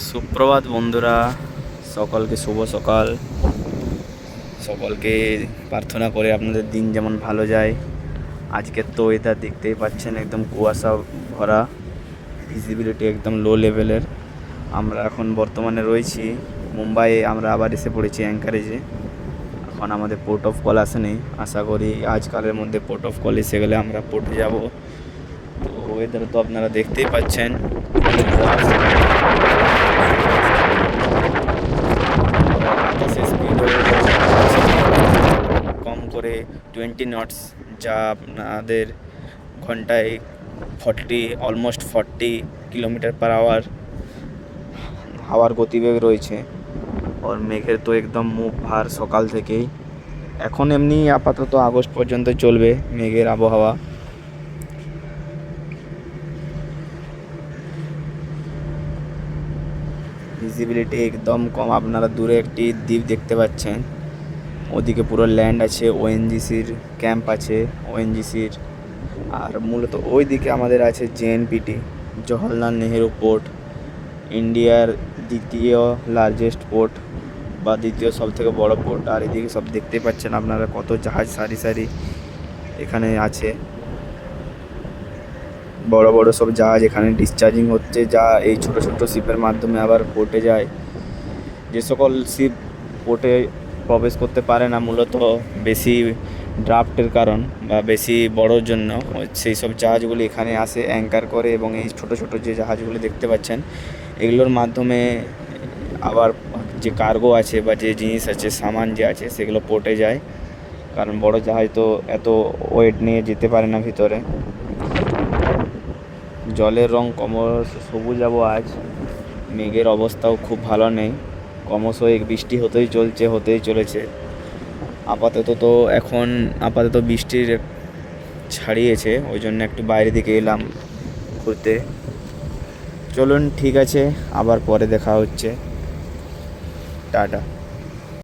সুপ্রভাত বন্ধুরা, সকলকে শুভ সকাল। সকলকে প্রার্থনা করে আপনাদের দিন যেমন ভালো যায়। আজকের তো ওয়েদার দেখতেই পাচ্ছেন, একদম কুয়াশা ভরা। ভিজিবিলিটি একদম লো লেভেলের আমরা এখন বর্তমানে রয়েছি। মুম্বাইয়ে আমরা আবার এসে পড়েছি অ্যাঙ্কারেজে এখন আমাদের পোর্ট অফ কল আসেনি। আশা করি আজকালের মধ্যে পোর্ট অফ কল এসে গেলে আমরা পোর্টে যাব। তো ওয়েদার তো আপনারা দেখতেই পাচ্ছেন বাতাসের স্পিড কম করে টোয়েন্টি নটস যা আপনাদের ঘন্টায় forty almost forty kilometre per hour হাওয়ার গতিবেগ রয়েছে। ওর মেঘের তো একদম মুখ ভার সকাল থেকেই। এখন এমনি আপাতত আগস্ট পর্যন্ত চলবে মেঘের আবহাওয়া। ভিজিবিলিটি একদম কম, আপনারা দূরে একটি দ্বীপ দেখতে পাচ্ছেন। ওদিকে পুরো ল্যান্ড আছে ওএনজিসির ক্যাম্প আছে ওএনজিসির আর মূলত ওই দিকে আমাদের আছে জেএনপিটি জওহরলাল নেহেরু পোর্ট ইন্ডিয়ার দ্বিতীয় লার্জেস্ট পোর্ট বা দ্বিতীয় সব থেকে বড় পোর্ট আর এদিকে সব দেখতে পাচ্ছেন আপনারা কত জাহাজ সারি সারি এখানে আছে। বড় বড় সব জাহাজ এখানে ডিসচার্জিং হচ্ছে, যা এই ছোট ছোট শিপের মাধ্যমে আবার পোর্টে যায়। যে সকল শিপ পোর্টে প্রবেশ করতে পারে না, মূলত বেশি ড্রাফটের কারণ বা বেশি বড়োর জন্য। সেই সব জাহাজগুলি এখানে আসে অ্যাঙ্কার করে এবং এই ছোট ছোট যে জাহাজগুলি দেখতে পাচ্ছেন, এগুলোর মাধ্যমে আবার যে কার্গো আছে বা যে জিনিস আছে, সামান যে আছে, সেগুলো পোর্টে যায়। কারণ বড় জাহাজ তো এত ওয়েট নিয়ে যেতে পারে না ভিতরে। জলের রং ক্রমশ সবুজ আবো আজ। মেঘের অবস্থাও খুব ভালো নেই। ক্রমশ বৃষ্টি হতেই চলছে, হতেই চলেছে। আপাতত তো এখন, আপাতত বৃষ্টির ছাড়িয়েছে, ওই জন্য একটু বাইরে দিকে এলাম ঘুরতে। চলুন, ঠিক আছে, আবার পরে দেখা হচ্ছে। টাটা।